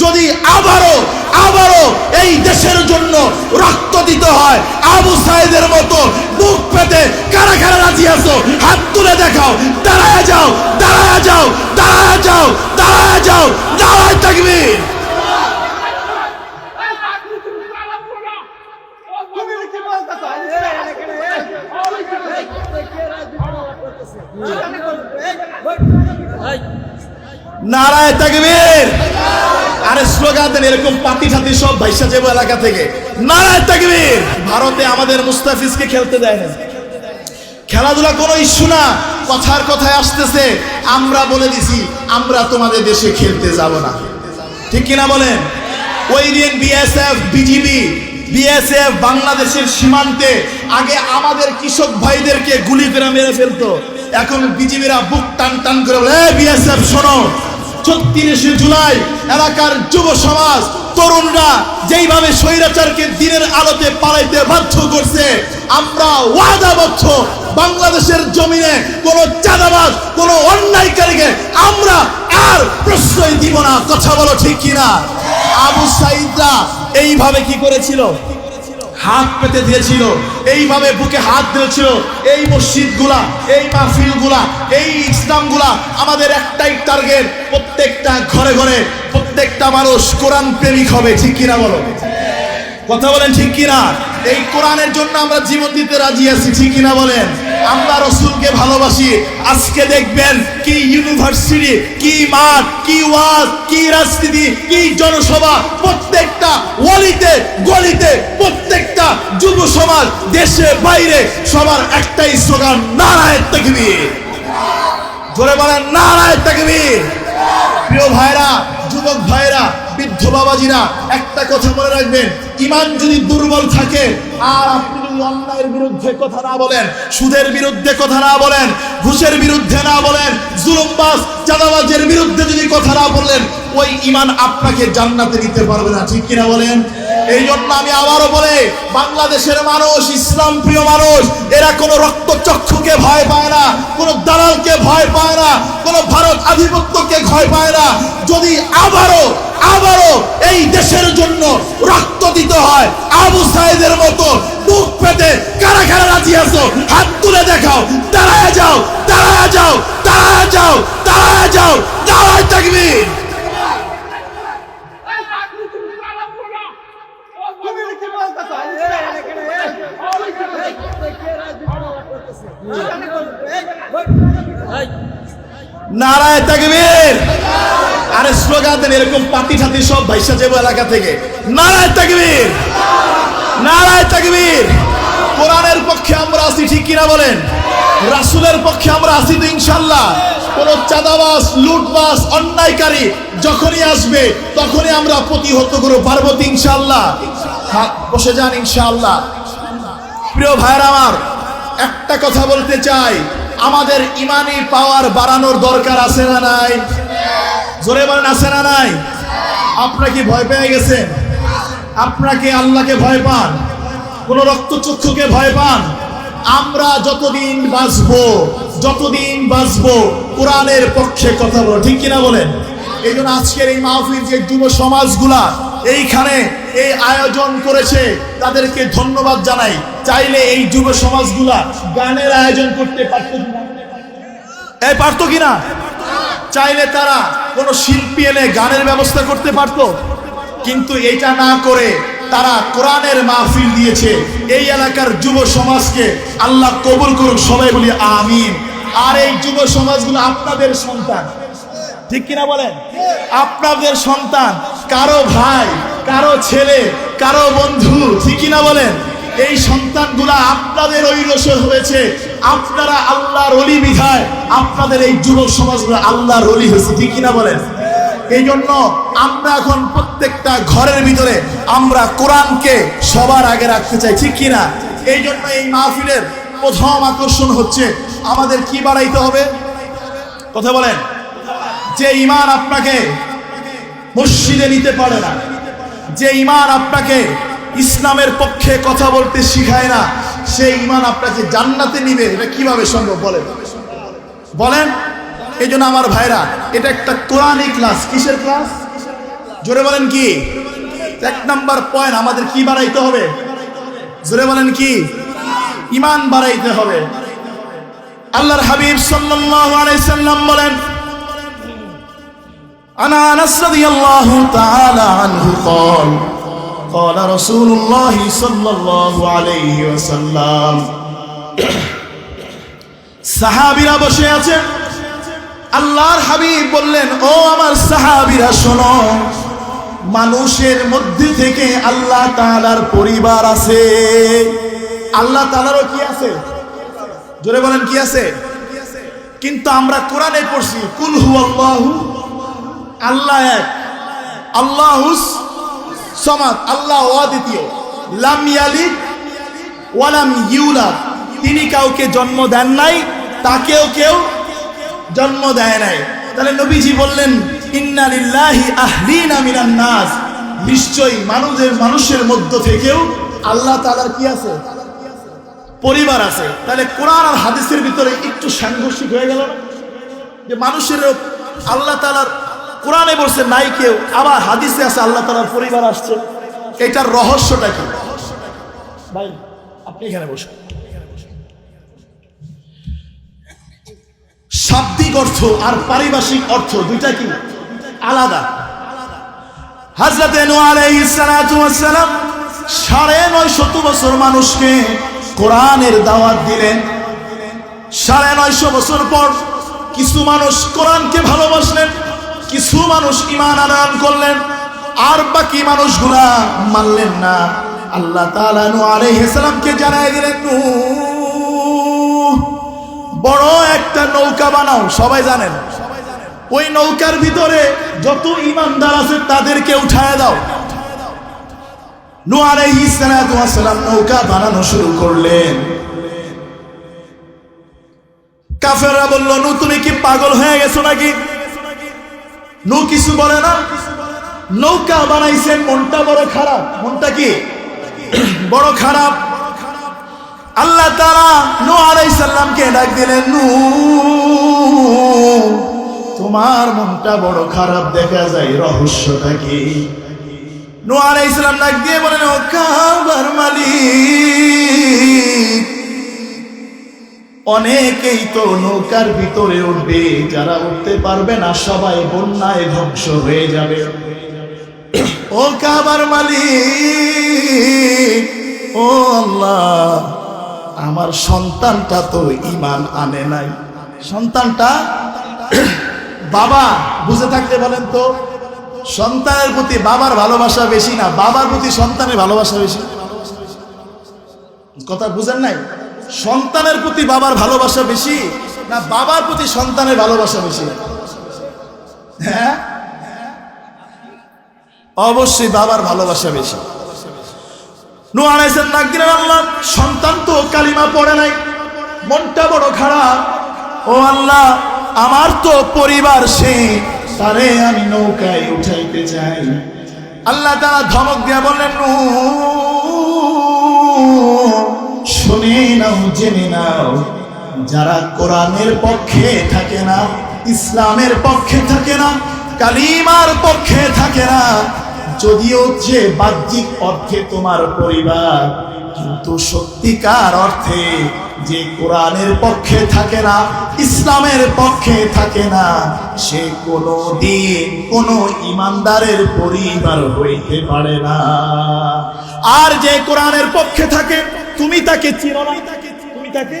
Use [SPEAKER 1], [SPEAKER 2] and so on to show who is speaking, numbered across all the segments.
[SPEAKER 1] যদি আবারও আবারও এই দেশের জন্য রক্ত দিতে হয় আবু সাইদের মতো বুক পেতে কারা কারা রাজি আসো হাত তুলে দেখাও দাঁড়ায় যাও দাঁড়ায় যাও দাঁড়ায় যাও দাঁড়ায় যাও দাঁড়ায় থাকবি নারায় তাকবীর আরে স্লোগান দেন, এরকম পাতি ঠাতি সব ভাইসা যাব এলাকা থেকে। নারায় তাকবীর! ভারতে আমাদের মুস্তাফিজকে খেলতে দেয় না। খেলাধুলা কোনো ইস্যু না, কথার কথায় আসতেছে, আমরা বলে দিছি, আমরা তোমাদের দেশে খেলতে যাব না। ঠিক কিনা বলেন? ওই দিন বিএসএফ, বিজিবি, বিএসএফ বাংলাদেশের সীমান্তে আগে আমাদের কৃষক ভাইদেরকে গুলি করে মেরে ফেলতো। এখন বিজিবিরা বুক টান টান করে বলে বিএসএফ, শোনো ছত্রিশে জুলাই এলাকার যুব সমাজ, তরুণরা যেইভাবে স্বৈরাচারকে দিনের আলোতে পালাইতে বাধ্য করছে, আমরা ওয়াদাবদ্ধ। বাংলাদেশের জমিনে কোনো চাঁদাবাজ, কোন অন্যায়কারীকে আমরা আর প্রশ্রয় দিব না। কথা বলো ঠিক কিনা? আবু সাইদরা এইভাবে কি করেছিল? হাত পেতে দিয়েছিল। এইভাবে বুকে হাত দিয়েছিল। এই মসজিদগুলা, এই মাহফিলগুলা, এই ইসলামগুলা আমাদের একটাই টার্গেট। প্রত্যেকটা ঘরে ঘরে প্রত্যেকটা মানুষ কোরআন প্রেমিক হবে, ঠিক কিনা বলো? কথা বলেন ঠিক কিনা? এই কোরআনের জন্য আমরা জীবন দিতে রাজি আছি, ঠিক কিনা বলেন? আমরা রসুলকে ভালোবাসি। আজকে দেখবেন কি ইউনিভার্সিটি, কি মাঠ, কি ওয়াজ, কি রাজনীতি, কি জনসভা, প্রত্যেকটা ওয়ালিতে, গলিতে সমাজ দেশে বাইরে সবার একটাই স্লোগান, নারায়ণ তাকবীর। জোরে বলেন, নারায়ণ তাকবীর। প্রিয় ভাইরা, যুবক ভাইরা, বৃদ্ধ বাবাজিরা, একটা কথা মনে রাখবেন, ইমান যদি দুর্বল থাকে, আর আপনি যদি অন্যায়ের বিরুদ্ধে কথা না বলেন, সুদের বিরুদ্ধে কথা না বলেন, ঘুষের বিরুদ্ধে না বলেন, জুলুমবাজ, চাঁদাবাজের বিরুদ্ধে যদি কথা না বললেন ওই ইমান আপনাকে জান্নাতে নিতে পারবে না, ঠিক কিনা বলেন? এই জন্য আমি আবারও বলে, বাংলাদেশের মানুষ, ইসলাম প্রিয় মানুষ, এরা কোনো রক্তচক্ষুকে ভয় পায় না, কোনো দালালকে ভয় পায় না, কোনো ভারত আধিপত্যকে ভয় পায় না। যদি আবারও আবারও এই দেশের জন্য রক্ত দিতে হয়, আবু সাইদের মতো বুক পেতে কারা কারা রাজি আছো? হাত তুলে দেখাও, দাঁড়ায় যাও দাঁড়ায় যাও দাঁড়ায় যাও দাঁড়ায় যাও, দাঁড়ায় থাকবি। নারায় তাকবীর। আরে স্লোগান দেন এরকম পাতি ঠাতি সব ভাইসা যাব এলাকা থেকে। নারায় তাকবীর। নারায় তাকবীর। কোরআনের পক্ষে আমরা আছি ঠিক কিনা বলেন? রাসূলের পক্ষে আমরা আছি তো ইনশাল্লাহ কোন চাঁদাবাস লুটবাস অন্যায়কারী যখনই আসবে তখনই আমরা প্রতিহত করব পারব তো ইনশাল্লাহ হ্যাঁ, বসে যান ইনশাআল্লাহ। প্রিয় ভাইয়ের আমার একটা কথা বলতে চাই। আমাদের ইমানি পাওয়ার বাড়ানোর দরকার আছে না নাই? জোরে বলেন, আছে না নাই? আপনারা কি ভয় পেয়ে গেছেন? আপনাকে আল্লাহকে ভয় পান? কোন রক্তচক্ষুকে ভয় পান? আমরা যতদিন বাঁচবো যতদিন বাঁচবো, কোরআনের পক্ষে কথা বলো ঠিক কিনা বলেন? এই জন্য আজকের এই মাহফিল যে যুব সমাজগুলা এইখানে এই আয়োজন করেছে, তাদেরকে ধন্যবাদ জানাই। চাইলে এই যুব সমাজগুলা গানের আয়োজন করতে পারতো এই পারতো কিনা? চাইলে তারা কোনো শিল্পী এনে গানের ব্যবস্থা করতে পারতো? কিন্তু এটা না করে তারা কোরআনের মাহফিল দিয়েছে। এই এলাকার যুব সমাজকে আল্লাহ কবুল করুক, সবাই বলি আমিন। আর এই যুব সমাজগুলো আপনাদের সন্তান। ঠিক কিনা বলেন? আপনাদের সন্তান কারও ভাই, কারও ছেলে, কারও বন্ধু, ঠিক কিনা বলেন? এই সন্তানগুলা আপনাদের ঐরসে হয়েছে। আপনারা আল্লাহর অলি বিধায় আপনাদের এই যুবক সমাজগুলো আল্লাহর অলি হয়েছে, ঠিক কিনা বলেন? এই জন্য আমরা এখন প্রত্যেকটা ঘরের ভিতরে আমরা কোরআনকে সবার আগে রাখতে চাই, ঠিক কিনা? এই জন্য এই মাহফিলের প্রথম আকর্ষণ হচ্ছে আমাদের কি বাড়াইতে হবে? কথা বলেন। যে ইমান আপনাকে মসজিদে নিতে পারে না, যে ইমান আপনাকে ইসলামের পক্ষে কথা বলতে শিখায় না সেই ইমান আপনাকে জান্নাতে নিবে। এটা কীভাবে সম্ভব বলেন? বলেন? এই জন্য আমার ভাইরা, এটা একটা কোরআনই ক্লাস। কিসের ক্লাস? জোরে বলেন কি? এক নাম্বার পয়েন্ট, আমাদের কি বাড়াইতে হবে? জোরে বলেন কি? ইমান বাড়াইতে হবে। আল্লাহর হাবিব সাল্লাম বলেন عن انس رضي الله تعالى عنه قال قال رسول الله صلى الله عليه وسلم সাহাবীরা বসে আছে আল্লাহর হাবিব বললেন ও আমার সাহাবীরা শোনো মানুষের মধ্যে থেকে আল্লাহ তাআলার পরিবার আছে আল্লাহ তাআলারও কি আছে জোরে বলেন কি আছে কিন্তু আমরা কোরআনে পড়ছি কুল হু আল্লাহু আল্লাহ এক। আল্লাহুস সমাদ। আল্লাহ অদ্বিতীয়। লাম ইয়ালিদ ওয়ালাম ইউলাদ। তিনি কাউকে জন্ম দেন নাই, তাকেও কেউ জন্ম দেয় নাই। তাহলে নবীজি বললেন, ইন্না লিল্লাহি আহলিনা মিনান নাস। নিশ্চয়ই মানুষের মানুষের মধ্য থেকেও আল্লাহ তাআলার কি আছে? পরিবার আছে। তাহলে কোরআন হাদিসের ভিতরে একটু সাংঘর্ষিক হয়ে গেল যে মানুষের আল্লাহ তালার কোরআনে বলছে, নাই কেউ। আবার হাদিসে আছে, আল্লাহ তালার পরিবার আসছে। এটার রহস্যটা কি? ভাই, আপনি এখানে বসুন। শাব্দিক অর্থ আর পারিভাষিক অর্থ দুইটা কি? আলাদা। হাজরতে সাড়ে নয় শত বছর মানুষকে কোরআনের দাওয়াত দিলেন। সাড়ে নয়শো বছর পর কিছু মানুষ কোরআনকে ভালোবাসলেন। কিছু মানুষ ইমান আনয়ন করলেন আর বাকি মানুষগুলা মানলেন না। আল্লাহ সালামকে জানাই দিলেন নূহ, বড় একটা নৌকা বানাও সবাই জানেন। ওই নৌকার ভিতরে যত ইমানদার আছে তাদেরকে উঠায় দাও। সালাতু ওয়াস নৌকা বানানো শুরু করলেন। কাফেররা বলল নু তুমি কি পাগল হয়ে গেছো নাকি? নু কিছু বলে না। নৌকা বানাইছেন, মনটা বড় খারাপ। মনটা কি? বড় খারাপ। আল্লাহ তারা নু আলাই সাল্লামকে ডাক দিলেন, নু, তোমার মনটা বড় খারাপ দেখা যায়, রহস্যটা কি? নু আলাই সাল্লাম ডাক দিয়ে বলেন, ও কাবার মালিক অনেকেই তো নৌকার ভিতরে উঠবে, যারা উঠতে পারবে না, সবাই বন্যায় ধ্বংস হয়ে যাবে। ও কাবার মালিক, ও আল্লাহ, আমার সন্তানটা তো ইমান আনে নাই। সন্তানটা বাবা, বুঝে থাকতে বলেন তো, সন্তানের প্রতি বাবার ভালোবাসা বেশি না, বাবার প্রতি সন্তানের ভালোবাসা বেশি। কথা বুঝেন নাই? সন্তানের প্রতি বাবার ভালোবাসা বেশি না বাবার প্রতি সন্তানের ভালোবাসা বেশি? হ্যাঁ? অবশ্যই বাবার ভালোবাসা বেশি। সন্তান তো কালিমা পড়ে নাই, মনটা বড় খারাপ। ও আল্লাহ, আমার তো পরিবার সে, তারে আমি নৌকায় উঠাইতে চাই। আল্লাহ তারা ধমক দিয়া বললেন নূ শুনে নাও, জেনে নাও। যারা কোরআনের পক্ষে থাকে না, ইসলামের পক্ষে থাকে না, কালিমার পক্ষে থাকে না, যদিও যে বাহ্যিক অর্থে তোমার পরিবার, কিন্তু সত্যিকার অর্থে যে কোরআনের পক্ষে থাকে না, ইসলামের পক্ষে থাকে না, সে কোনো দিন কোনো ইমানদারের পরিবার হইতে পারে না। আর যে কোরআনের পক্ষে থাকে তাকে চিনো না। তুমি তাকে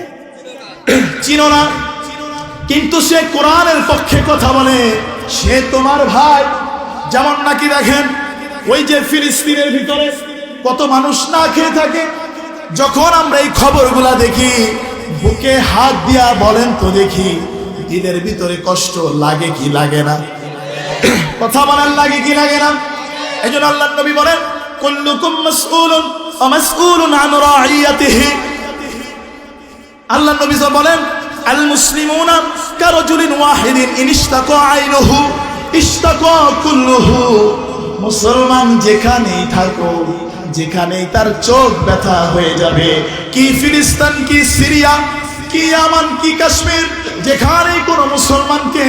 [SPEAKER 1] চিনো না। কিন্তু সে কোরআনের পক্ষে কথা বলে। সে তোমার ভাই। যেমন নাকি দেখেন, ওই যে ফিলিস্তিনের ভিতরে কত মানুষ না খেয়ে থাকে। যখন আমরা এই খবরগুলা দেখি, বুকে হাত দিয়া বলেন তো দেখি, দিলের ভিতরে কষ্ট লাগে কি লাগে না? কথা বলার লাগে কি লাগে না? এই জন্য আল্লাহ নবী বলেন, কুল্লুকুম মাসউলুন আল্লাহ নবী বলেন আল মুসলিমুনা মুসলমান যেখানেই থাকো, যেখানেই তার চোখ ব্যথা হয়ে যাবে, কি ফিলিস্তিন, কি সিরিয়া, কি আমান কি কাশ্মীর, যেখানেই কোনো মুসলমানকে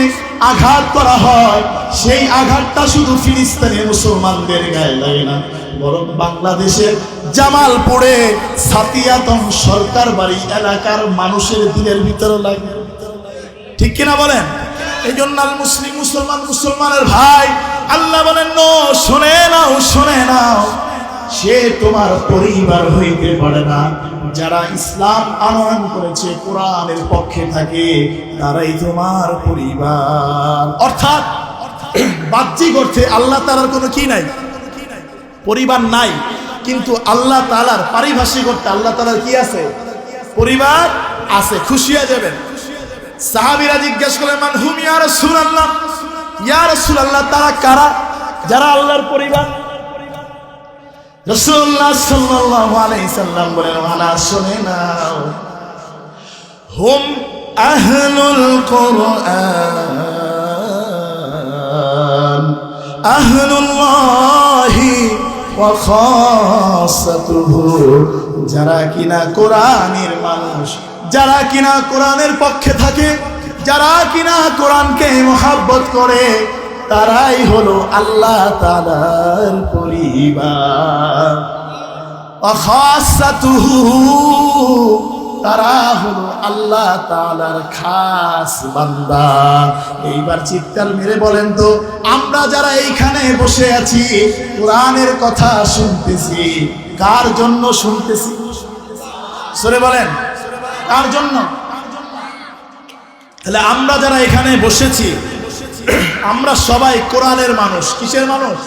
[SPEAKER 1] আঘাত করা হয়, সেই আঘাতটা শুধু ফিলিস্তিনের মুসলমানদের গায়ে লাগে না, বরং বাংলাদেশের জামালপুরে সাতিয়াতম সরকার বাড়ি এলাকার মানুষের দিনের ভিতরে লাগে। ঠিক কিনা বলেন? এই জন্য মুসলিম, মুসলমান, মুসলমানের ভাই। আল্লাহ বলেন, নো, শুনে নাও শুনে নাও। সে তোমার পরিবার হইতে পারে না। যারা ইসলাম আনয়ন করেছে, কোরআনের পক্ষে থাকে, তারাই তোমার পরিবার। অর্থাৎ বাহ্যিক অর্থে আল্লাহ তালার কোনো কি নাই? পরিবার নাই। কিন্তু আল্লাহ তালার পারিভাষিক অর্থে আল্লাহ তালার কি আছে? পরিবার আছে, খুশি হয়ে যাবেন। সাহাবিরা জিজ্ঞেস মান হুম ইয়া রাসূলুল্লাহ? ইয়া রাসূলুল্লাহ, তারা কারা? যারা আল্লাহর পরিবার। রাসূলুল্লাহ সাল্লাল্লাহু আলাইহি সাল্লাম বলেন আনা শুনে নাও। হুম আহলুল কুরআন, আহলুল্লাহি যারা কিনা কোরআনের মানুষ, যারা কিনা কোরআনের পক্ষে থাকে, যারা কিনা কোরআনকে মোহাব্বত করে, তারাই হলো আল্লাহ তালার পরিবার। তারা হলো আল্লাহ তাআলার খাস বান্দা। এইবার চিৎকার মেরে বলেন তো, আমরা যারা এইখানে বসে আছি, কোরআনের কথা শুনতেছি, কার জন্য শুনতেছি? সরে বলেন, কার জন্য? তাহলে আমরা যারা এখানে বসেছি, আমরা সবাই কোরআনের মানুষ। কিসের মানুষ?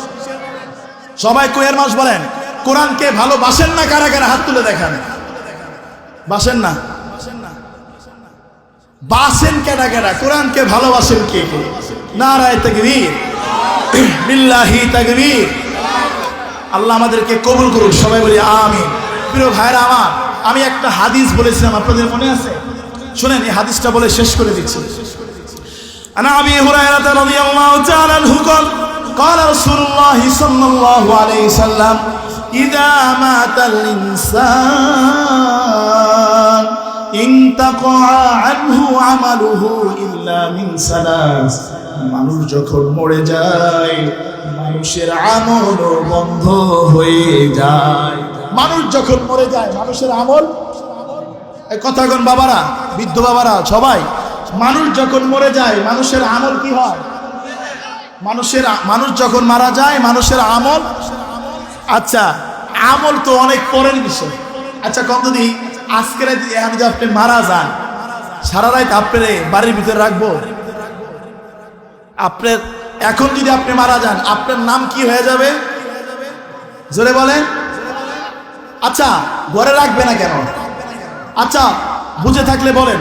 [SPEAKER 1] সবাই কোয়ের মানুষ বলেন। কোরআনকে ভালোবাসেন না কারা কারা? হাত তুলে দেখান। বাসেন না বাসেন কেডা কেডা কোরআনকে ভালোবাসেন কে কে নারায় তাকবীর বিল্লাহি তাকবীর আল্লাহ আমাদেরকে কবুল করুক সবাই বলি আমিন প্রিয় ভাইরা আমার আমি একটা হাদিস বলেছিলাম আপনাদের মনে আছে শুনেন এই হাদিসটা বলে শেষ করে দিচ্ছি عن ابي هريره رضي الله تعالى عنه قال قال رسول الله صلى الله عليه وسلم اذا مات الانسان মানুষ যখন মরে যায়, মানুষের আমল বন্ধ হয়ে যায়। মানুষ যখন মরে যায়, মানুষের আমল কথা কথাগণ বাবারা, বৃদ্ধ বাবারা, সবাই, মানুষ যখন মরে যায়, মানুষের আমল কি হয়? মানুষের মানুষ যখন মারা যায়, মানুষের আমল আচ্ছা আমল তো অনেক পরের বিষয়। আচ্ছা যদি আজকে যদি আপনি মারা যান। সারা রাত আপনার বাড়ির ভিতরে রাখব। আপনার এখন যদি আপনি মারা যান, আপনার নাম কি হয়ে যাবে? জোরে বলেন। আচ্ছা ঘরে রাখবে না কেন? আচ্ছা বুঝে থাকলে বলেন,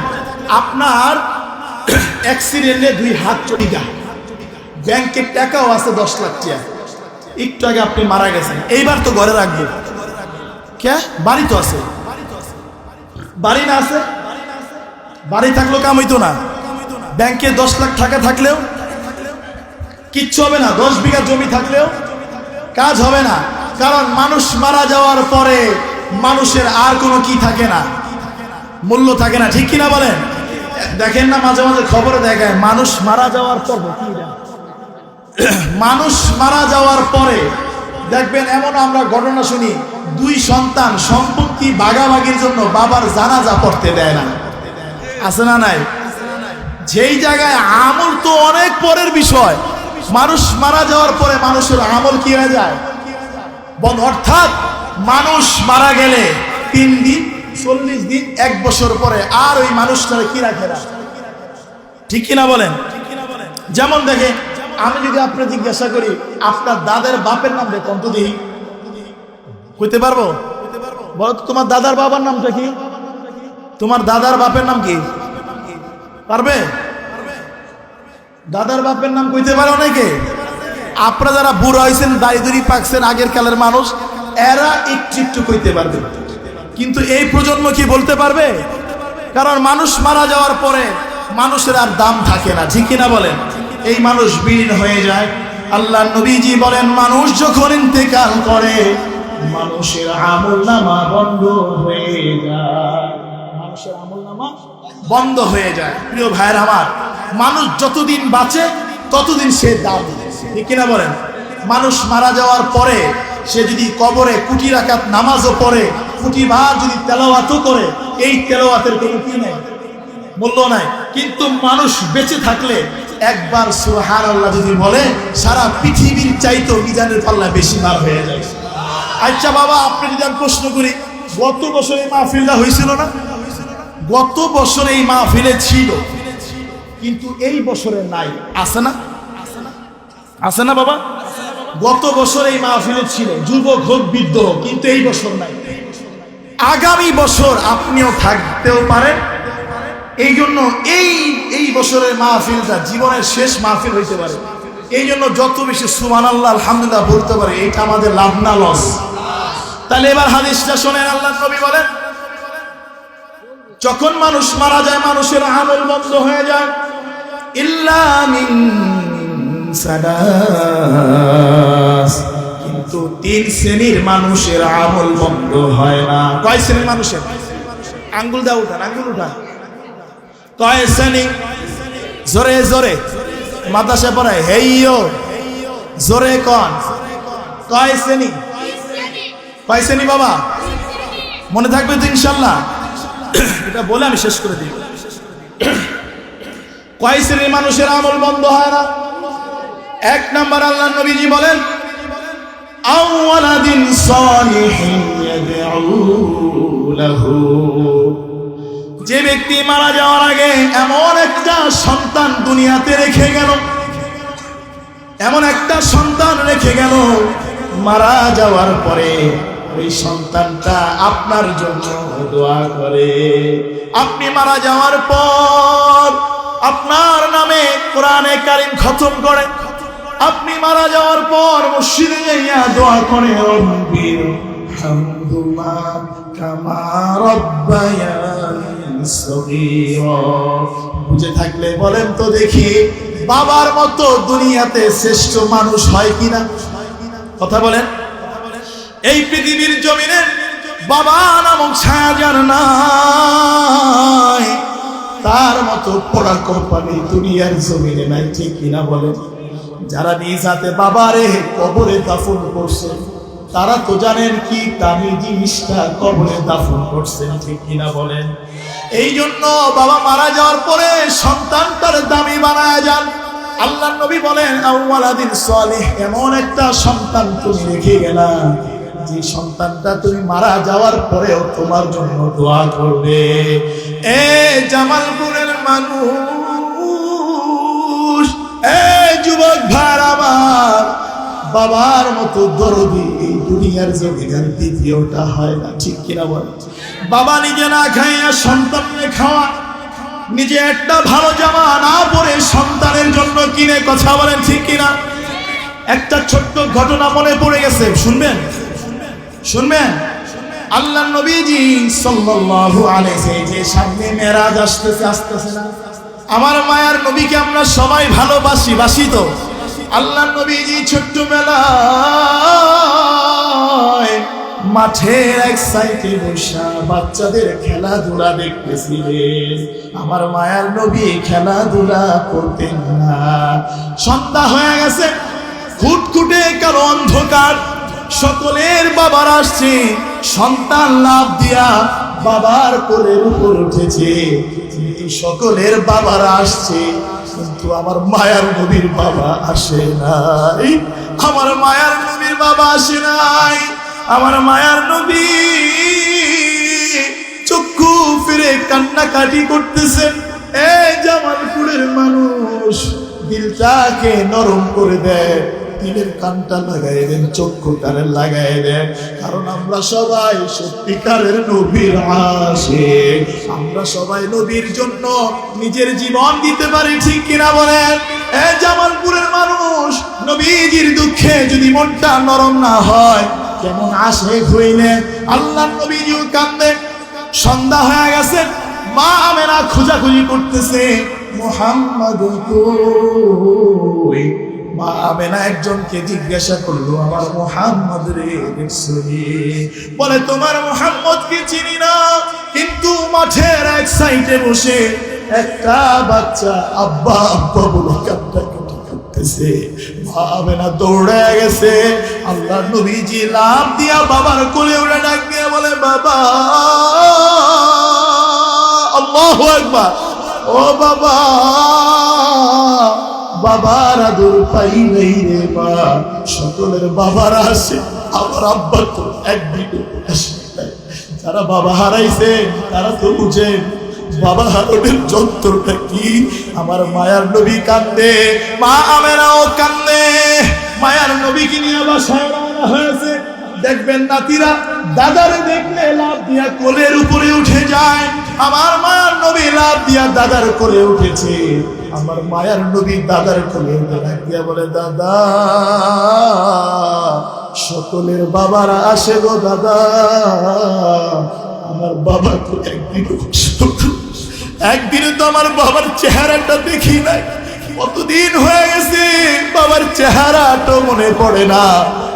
[SPEAKER 1] আপনার অ্যাক্সিডেন্টে দুই হাত চটি গা। ব্যাংকের টাকাও আছে দশ লাখ টাকা। একটু আগে আপনি মারা গেছেন। এইবার তো ঘরে রাখব। কে? বাড়ি তো আছে। বাড়ি না আছে? বাড়ি থাকলেও কাম হইতো না। ব্যাংকে দশ লাখ টাকা থাকলেও কিচ্ছু হবে না। দশ বিঘা জমি থাকলেও কাজ হবে না। কারণ মানুষ মারা যাওয়ার পরে মানুষের আর কোনো কি থাকে না। মূল্য থাকে না। ঠিক কিনা বলেন? দেখেন না, মাঝে মাঝে খবরে দেখায়, মানুষ মারা যাওয়ার পর? মানুষ মারা যাওয়ার পরে দেখবেন এমন আমরা ঘটনা শুনি, দুই সন্তান সম্পত্তি ভাগাভাগির জন্য বাবার জানাজা পড়তে দেয় না? আছে না নাই? যেই জায়গায় আমল তো অনেক পরের বিষয়। মানুষ মারা যাওয়ার পরে মানুষের আমল কি হয়ে যায়? অর্থাৎ মানুষ মারা গেলে তিন দিন, চল্লিশ দিন, এক বছর পরে আর ওই মানুষটারে কি রাখে ঠিক কিনা বলেন? যেমন দেখে, আমি যদি আপনার জিজ্ঞাসা করি, আপনার দাদার বাপের নাম দেখুন তো দেখি কইতে পারব? বলো তো, তোমার দাদার বাবার নামটা কি? তোমার দাদার বাপের নাম কি? পারবে? দাদার বাপের নাম কইতে পারে অনেকে? আপনারা যারা বুড়ো হয়েছেন দাড়ি পাকছেন, আগের কালের মানুষ, এরা একটু একটু কইতে পারবে। কিন্তু এই প্রজন্ম কি বলতে পারবে? কারণ মানুষ মারা যাওয়ার পরে মানুষের আর দাম থাকে না, ঠিক কিনা বলেন? এই মানুষ বিলীন হয়ে যায়। আল্লাহ নবীজি বলেন, মানুষ যখন ইন্তেকাল করে মানুষের আমল নামা বন্ধ হয়ে যায়। মানুষের আমল নামা বন্ধ হয়ে যায়। প্রিয় ভাইয়ের আমার, মানুষ যতদিন বাঁচে, ততদিন সে দাম কিনা বলেন? মানুষ মারা যাওয়ার পরে সে যদি কবরে কুটি রাখাত নামাজও পড়ে, কুটি বার যদি তেলাওয়াতও করে, এই তেলাওয়াতের কোনো কি নেই? মূল্য নাই। কিন্তু মানুষ বেঁচে থাকলে একবার সুহার আল্লাহ যদি বলে, সারা পৃথিবীর চাইতো মিজানের পাল্লা বেশি বার হয়ে যায়। আচ্ছা বাবা, আপনি যদি আমি প্রশ্ন করি, গত বছর এই মাহফিলটা হয়েছিল না? গত বছর এই মাহফিলে ছিল, কিন্তু এই বছরে নাই। আছে না? আছে না বাবা? গত বছর এই মাহফিলে ছিল, যুবক হোক, বৃদ্ধ হোক, কিন্তু এই বছর নাই। আগামী বছর আপনিও থাকতেও পারেন। এই জন্য এই এই বছরের মাহফিলটা জীবনের শেষ মাহফিল হইতে পারে। এই জন্য যত বেশি সুমান আল্লাহ আলহামদুলিল্লাহ বলতে পারে, এটা আমাদের লাভ না লস তাহলে এবার হাদিসটা শোনেন, আল্লাহ নবী বলেন, যখন মানুষ মারা যায়, মানুষের আমল বন্ধ হয়ে যায়। ইল্লা মিন সালাস। কিন্তু তিন শ্রেণির মানুষের আমল বন্ধ হয় না। কয় শ্রেণির মানুষের? আঙ্গুল দা উঠান, আঙ্গুল উঠান। কয় শ্রেণি? জোরে জোরে। মাতাসে পড়ায়? হেইয়ো জোরে কন। কয় শ্রেণি? কয় শ্রেণি বাবা? মনে থাকবে তো ইনশাল্লাহ। এটা বলে আমি শেষ করে দিই। কয় শ্রেণির মানুষের আমল বন্ধ হয় না? এক নাম্বার আল্লাহ নবীজি বলেন আউয়ালাদিন সালিহিন ইয়াদউ লাহু যে ব্যক্তি মারা যাওয়ার আগে এমন একটা সন্তান দুনিয়াতে রেখে গেল, এমন একটা সন্তান রেখে গেল, মারা যাওয়ার পরে ওই সন্তানটা আপনার জন্য দোয়া করে। আপনি মারা যাওয়ার পর আপনার নামে কোরআনে কারিম খতম করে। আপনি মারা যাওয়ার পর মসজিদে যাইয়া দোয়া করে কামা বুঝে থাকলে বলেন তো দেখি, বাবার মতো দুনিয়াতে শ্রেষ্ঠ মানুষ হয় কিনা? কথা বলেন। এই পৃথিবীর জমিনে বাবা নামক ছায়া যার নাই। তার মতো পড়া কোম্পানি দুনিয়ার জমিনে নাই, ঠিক কিনা বলেন? যারা নিজ হাতে বাবারে কবরে দাফন করছে, তারা তো জানেন কি দামি জিনিসটা কবরে দাফন করছেন, ঠিক কিনা বলেন? এই জন্য বাবা মারা যাওয়ার পরে সন্তান তার দামি বানায় যান। আল্লাহ নবী বলেন, আউয়ালাদিন সালেহ, এমন একটা সন্তান তুমি রেখে গেলা। যে সন্তানটা তুমি মারা যাওয়ার পরেও তোমার জন্য দোয়া করবে। এ জামালপুরের মানুষ, এ যুবক আমার বাবার মতো দরদি এই দুনিয়ার জমিনের দ্বিতীয়টা হয় না, ঠিক কিনা বল বাবা নিজে না খাইয়া সন্তানকে খাওয়া, নিজে একটা ভালো জামা না পরে সন্তানের জন্য কিনে কথা বলেন, ঠিক কিনা? একটা ছোট্ট ঘটনা মনে পড়ে গেছে, শুনবেন? শুনবেন? আল্লাহ নবীজি সাল্লাল্লাহু আলাইহি যে সামনে মেরাজ আসতেছে আসতেছে না। আমার মায়ার নবীকে আমরা সবাই ভালোবাসি, বাসি তো? আল্লাহ নবীজি ছোট্ট মেলায় মাঠের এক সাইডে বসা বাচ্চাদের খেলাধুলা দেখতেছিলেন। আমার মায়ার নবী খেলাধুলা করতেন না। সন্ধ্যা হয়ে গেছে, খুটখুটে কারও অন্ধকার। সকলের বাবার আসছে, সন্তান লাভ দিয়া বাবার কোলের উপর উঠেছে। সকলের বাবার আসছে, কিন্তু আমার মায়ার নবীর বাবা আসে নাই। আমার মায়ার নবীর বাবা আসে নাই। আমার মায়ার নবী চক্ষু ফিরে কান্নাকাটি করতেছেন। এই জামালপুরের মানুষ, দিলটাকে নরম করে দেয়। দিলের কানটা লাগাই দেন, চক্ষু কানের লাগাই দেন। কারণ আমরা সবাই সত্যিকারের নবীর আসে আমরা সবাই নবীর জন্য নিজের জীবন দিতে পারি, ঠিক কিনা বলেন? জামালপুরের মানুষ নবীজির দুঃখে যদি মনটা নরম না হয়, কেমন আসে হইলেন আল্লাহ নবীজিও কান্দে। সন্ধ্যা হয়ে গেছে, মা আমেরা খোঁজাখুঁজি করতেছে, মোহাম্মদ মা আমেনা একজনকে জিজ্ঞাসা করল, আমার মোহাম্মদ রে বলে, তোমার মোহাম্মদকে চিনি না, কিন্তু মাঠের এক সাইডে বসে একটা বাচ্চা আব্বা আব্বা বলে কাঁদটা কেটে কাঁদতেছে মা দৌড়ে গেছে। আল্লাহ নবীজি লাভ দিয়া বাবার কোলে উড়ে ডাক দিয়ে বলে, বাবা, আল্লাহ একবার ও বাবা বাবার আদর পাই নেই রে মা। সকলের বাবারা আসে, আমার আব্বা তো একদিকে যারা বাবা হারাইছে, তারা তো বুঝে। বাবা হারনের যন্ত্রটা কি? আমার মায়ার নবী কান্দে। মা আমেরাও কান্দে। মায়ার নবীকে নিয়ে রওনা হয়েছে। দেখবেন নাতিরা, দাদারে দেখলে লাভ দিয়া কোলের উপরে উঠে যায়। আমার মায়ার নবী লাভ দিয়া দাদার কোলে উঠেছে। আমার মায়ার নবী দাদার কোলে ডাক দিয়া বলে, দাদা, সকলের বাবারা আসে গো দাদা। আমার বাবা তো একদিন একদিনে তো আমার বাবার চেহারাটা দেখি নাই। কতদিন হয়ে গেছে, বাবার চেহারাটা মনে পড়ে না।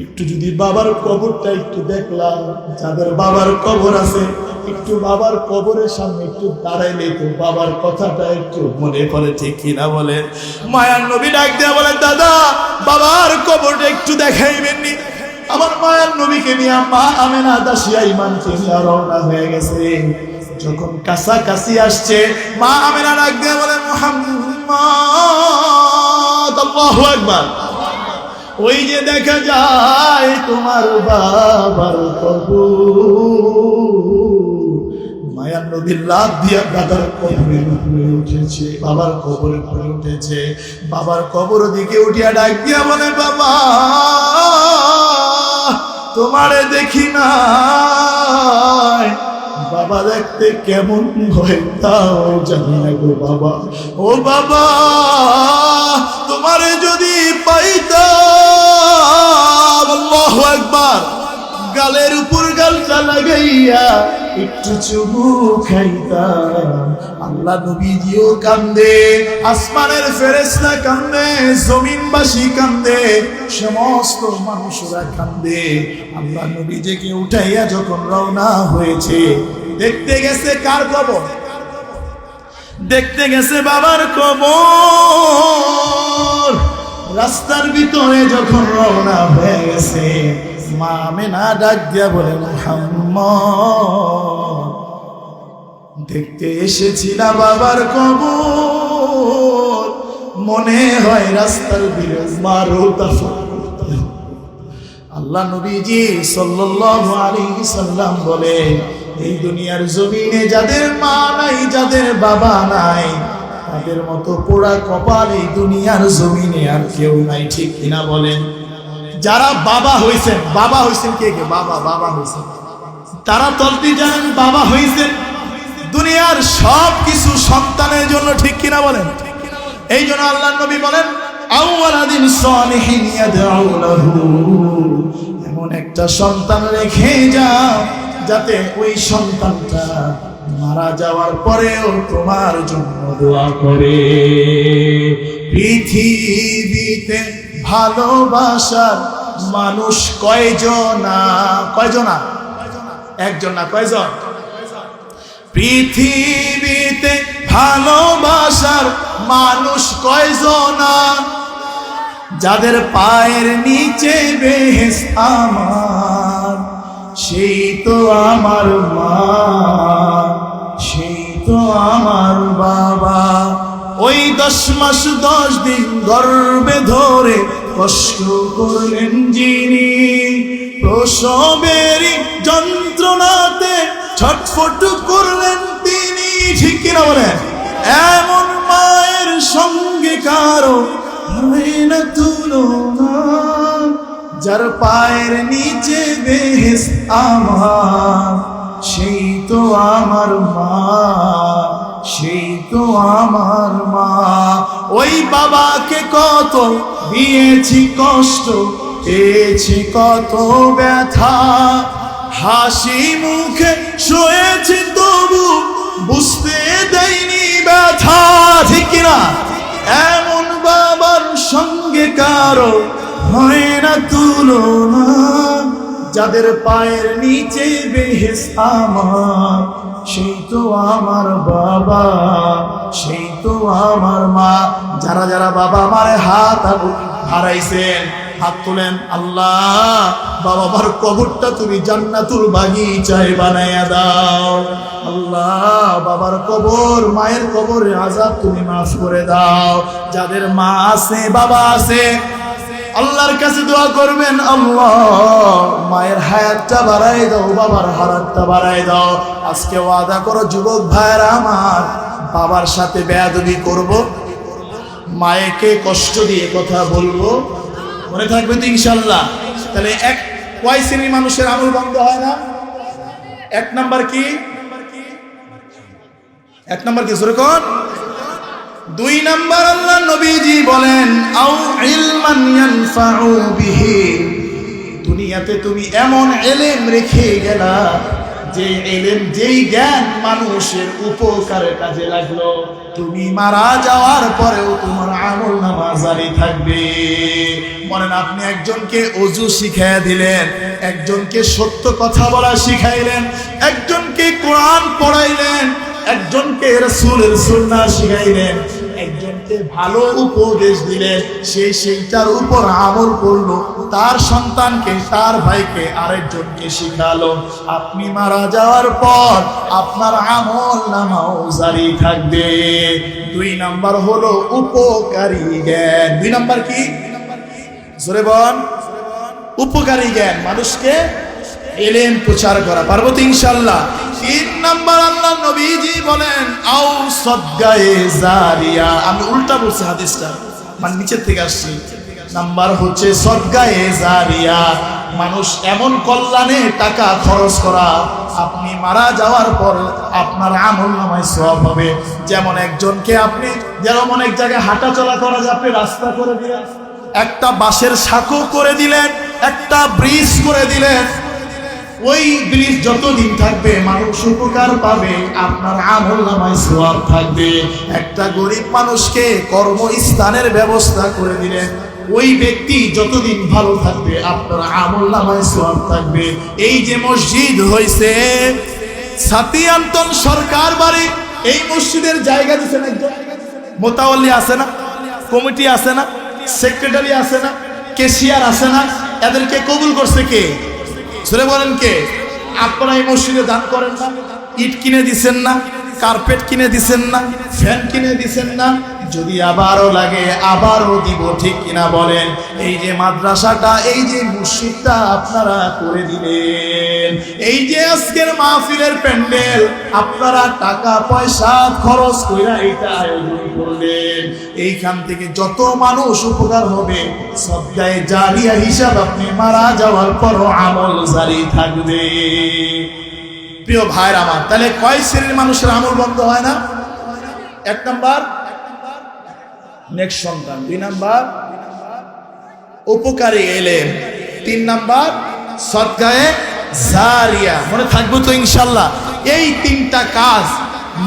[SPEAKER 1] একটু যদি বাবার কবরটা একটু দেখলাম, যাদের বাবার কবর আছে, একটু বাবার কবরের সামনে একটু দাঁড়াইলে তো বাবার কথাটা একটু মনে পড়ে, ঠিক কিনা বলে মায়ার নবী ডাক দেয়া বলে দাদা, বাবার কবরটা একটু দেখাইবেননি আমার মায়ার নবীকে নিয়ে মা আমেনা দাসিয়া ইমানকে নিয়ে রওনা হয়ে গেছে। যখন কাছাকাছি আসছে, মা আমেনা ডাক দেয়া বলে মোহাম্মদ, আল্লাহু আকবার। ওই যে দেখা যায় তোমার বাবার কবর। মায়ার নদীর লাভ দিয়া দাদার কবরের উপরে উঠেছে, বাবার কবরের উপরে উঠেছে। বাবার কবর দিকে উঠিয়া ডাক দিয়া বলে, বাবা, তোমারে দেখি না বাবা দেখতে কেমন হয় তাও জানি না গো বাবা। ও বাবা লাগাইয়া একটু চুমু খাইতাম। আল্লাহ কান্দে, আসমানের কান্দে, জমিনবাসী কান্দে, সমস্ত মানুষরা কান্দে। আল্লাহ উঠাইয়া যখন রওনা হয়েছে, দেখতে গেছে কার কবর? দেখতে গেছে বাবার কবর। রাস্তার ভিতরে যখন রওনা হয়ে গেছে মা মেনা ডাক দিয়া বলে দেখতে এসেছিলা বাবার কবর। মনে হয় রাস্তার বিরোধ মারো দাফন করতে। আল্লাহ নবীজি সাল্লাম বলে এই দুনিয়ার জমিনে যাদের মা নাই, যাদের বাবা নাই, তাদের মতো পোড়া কপাল এই দুনিয়ার জমিনে আর কেউ নাই, ঠিক কিনা বলেন? যারা বাবা হইছেন বাবা হইছেন কে কে? বাবা বাবা হইছেন। তারা তলতি জানেন, বাবা হইছেন। দুনিয়ার সব কিছু সন্তানের জন্য ঠিক কিনা বলেন? এই জন্য আল্লাহ নবী বলেন এমন একটা সন্তান রেখে যাও, যাতে ওই সন্তানটা মারা যাওয়ার পরেও তোমার জন্য দোয়া করে। পৃথিবীতে ভালোবাসার মানুষ কয়জনা কয়জনা একজন না, কয়জন? পৃথিবীতে ভালোবাসার মানুষ কয়জনা যাদের পায়ের নিচে বেহেস আমার, সেই তো আমার মা, সেই তো আমার বাবা। ওই দশ মাস দশ দিন গর্বে ধরে কষ্ট করলেন যিনি। প্রসবেরই যন্ত্রণাতে ছটফট করলেন তিনি। ঠিক কিনা বলেন এমন মায়ের সঙ্গে কারও না তুলনা। যার পায়ের নিচে বেহেস আমার, সেই তো আমার মা, সেই তো আমার মা। ওই বাবাকে কত দিয়েছি কষ্ট, পেয়েছি কত ব্যথা। হাসি মুখে শুয়েছি তবু বুঝতে দেয়নি ব্যথা। ঠিক কিনা? এমন বাবার সঙ্গে কারও হয় না তুলনা, যাদের পায়ের নিচে বেহেস আমার। সেই তো আমার বাবা, সেই তো আমার মা। যারা যারা বাবা আমার হাত হারাইছেন, হাত তোলেন, আল্লাহ বাবা আমার কবরটা তুমি জান্নাতুল বাগিচায় বানাইয়া দাও। আল্লাহ, বাবার কবর, মায়ের কবরে আজাব তুমি মাফ করে দাও। যাদের মা আছে, বাবা আছে, আল্লাহর কাছে দোয়া করবেন, আল্লাহ, মায়ের হায়াতটা বাড়াই দাও, বাবার হারাতটা বাড়াই দাও। আজকে ওয়াদা করো, যুবক ভাইয়েরা আমার, বাবার সাথে বেয়াদবি করব। মায়েকে কষ্ট দিয়ে কথা বলব। মনে থাকবে তো ইনশাল্লাহ তাহলে এক কয় শ্রেণির মানুষের আমল বন্ধ হয় না? এক নাম্বার কি? এক নাম্বার কি? সুরেখন দুই নাম্বার আল্লাহ নবীজি বলেন, আউ ইলমান ইয়ানফাউ বিহি। দুনিয়াতে তুমি এমন এলেম রেখে গেলা। যে এলেম যেই জ্ঞান মানুষের উপকারে কাজে লাগল, তুমি মারা যাওয়ার পরেও তোমার আমল নামা জারি থাকবে। মনেন আপনি একজনকে অজু শিখাইয়া দিলেন, একজনকে সত্য কথা বলা শিখাইলেন, একজনকে কোরআন পড়াইলেন, একজনকে রসুলের সুন্না শিখাইলেন একজনকে ভালো উপদেশ দিলেন সে সেইটার উপর আমল করল, তার সন্তানকে, তার ভাইকে আরেকজনকে শিখালো। আপনি মারা যাওয়ার পর আপনার আমল নামাও জারি থাকবে। দুই নাম্বার হলো উপকারী জ্ঞান। দুই নাম্বার কি? জোরে বল। উপকারী জ্ঞান, মানুষকে এলেন, প্রচার করা। পারব তো ইনশাল্লাহ তিন নাম্বার আল্লাহ নবীজি বলেন, আও সদগায়ে জারিয়া। আমি উল্টা বলছি হাদিসটা। মানে নিচের থেকে আসছি। নাম্বার হচ্ছে, সদগায়ে জারিয়া। মানুষ এমন কল্যাণে টাকা খরচ করা, আপনি মারা যাওয়ার পর আপনার আমল নামায় সব হবে। যেমন একজনকে আপনি, যেমন এক জায়গায় হাঁটা চলা করা যায়, আপনি রাস্তা করে দিলেন, একটা বাঁশের সাঁকো করে দিলেন, একটা ব্রিজ করে দিলেন ওই ব্রিজ যতদিন থাকবে, মানুষ উপকার পাবে, আপনার আমল নামায় সোয়াব থাকবে। একটা গরিব মানুষকে কর্মস্থানের ব্যবস্থা করে দিলেন। ওই ব্যক্তি যতদিন ভালো থাকবে, আপনার আমল নামায় সোয়াব থাকবে। এই যে মসজিদ হয়েছে সাতিয়ান্তন সরকার বাড়ি, এই মসজিদের জায়গা দিচ্ছেন একজন। মোতাওয়াল্লি আছে না? কমিটি আছে না? সেক্রেটারি আছে না? কেশিয়ার আছে না? এদেরকে কবুল করছে কে? সুরে বলেন কে? আপনারা এই মসজিদে দান করেন না, ইট কিনে দিছেন না, কার্পেট কিনে দিছেন না, ফ্যান কিনে দিছেন না যদি আবারও লাগে, আবারও দিব, ঠিক কিনা বলেন? এই যে মাদ্রাসাটা, এই যে মসজিদটা আপনারা করে দিলেন। এই যে আজকের মাহফিলের প্যান্ডেল, আপনারা টাকা, পয়সা খরচ কইরা এটা আয়োজন করলেন। এইখান থেকে যত মানুষ উপকার হবে সবজায় জারিয়া হিসাব আপনি মারা যাওয়ার পরও আমল জারি থাকবে। প্রিয় ভাইর আমার, তাহলে কয় শ্রেণির মানুষের আমল বন্ধ হয় না? এক নাম্বার। নেক্সট সন্তান দুই নাম্বার। উপকারী এলেন তিন নাম্বার, সৎগায়ে জারিয়া। মনে থাকব তো ইনশাল্লাহ। এই তিনটা কাজ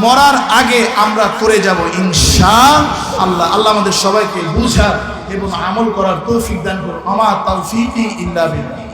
[SPEAKER 1] মরার আগে আমরা করে যাব ইনশা আল্লাহ আল্লাহ আমাদের সবাইকে বুঝার এবং আমল করার তৌফিক দান করুন। আমার তৌফিক ইল্লা বিল্লাহ।